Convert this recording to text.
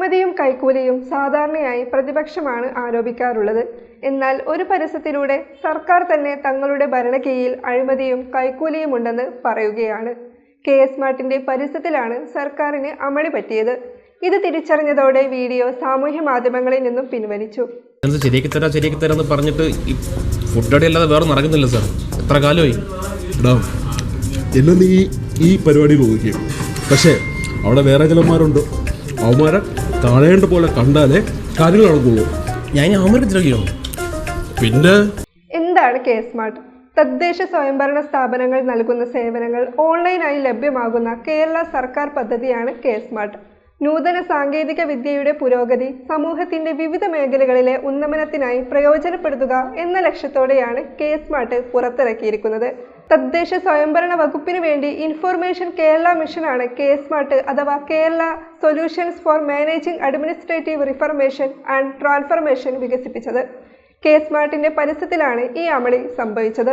അഴിമതിയും കൈക്കൂലിയും സാധാരണയായി പ്രതിപക്ഷമാണ് ആരോപിക്കാറുള്ളത്. എന്നാൽ ഒരു പരസ്യത്തിലൂടെ സർക്കാർ തന്നെ തങ്ങളുടെ ഭരണകീയിൽ അഴിമതിയും കൈക്കൂലിയും ഉണ്ടെന്ന് പറയുകയാണ്. കെ എസ് മാർട്ടിന്റെ പരസ്യത്തിലാണ് സർക്കാരിന് അമളി പറ്റിയത്. ഇത് തിരിച്ചറിഞ്ഞതോടെ വീഡിയോ സാമൂഹ്യ മാധ്യമങ്ങളിൽ നിന്നും പിൻവലിച്ചു. എന്ത് ശരിയാക്കി തരാം ശരിയാക്കി തരാം എന്ന് പറഞ്ഞിട്ട് ഈ ഫുഡ് അടി അല്ലാതെ വേറെ നടക്കുന്നില്ല സാർ. എത്ര കാലമായി? നീ ഈ പരിപാടി ഒതുക്കി പക്ഷേ അവിടെ വേറെ ചിലന്മാരുണ്ട്. അവന്മാരെ കാണേണ്ട പോലെ കണ്ടാലേ കാര്യങ്ങൾ നടക്കുള്ളൂ. ഞാൻ അവന്മാരെ പിന്നെ? എന്താണ് കെ സ്മാർട്ട്? തദ്ദേശ സ്വയംഭരണ സ്ഥാപനങ്ങൾ നൽകുന്ന സേവനങ്ങൾ ഓൺലൈനായി ലഭ്യമാകുന്ന കേരള സർക്കാർ പദ്ധതിയാണ് കെ സ്മാർട്ട്. നൂതന സാങ്കേതിക വിദ്യയുടെ പുരോഗതി സമൂഹത്തിന്റെ വിവിധ മേഖലകളിലെ ഉന്നമനത്തിനായി പ്രയോജനപ്പെടുത്തുക എന്ന ലക്ഷ്യത്തോടെയാണ് കെ സ്മാർട്ട് പുറത്തിറക്കിയിരിക്കുന്നത്. തദ്ദേശ സ്വയംഭരണ വകുപ്പിന് വേണ്ടി ഇൻഫോർമേഷൻ കേരള മിഷനാണ് കെ സ്മാർട്ട് അഥവാ Kerala solutions for managing administrative reformation and transformation വികസിപ്പിച്ചത്. കെ സ്മാർട്ടിന്റെ പരസ്യത്തിലാണ് ഈ അമളി സംഭവിച്ചത്.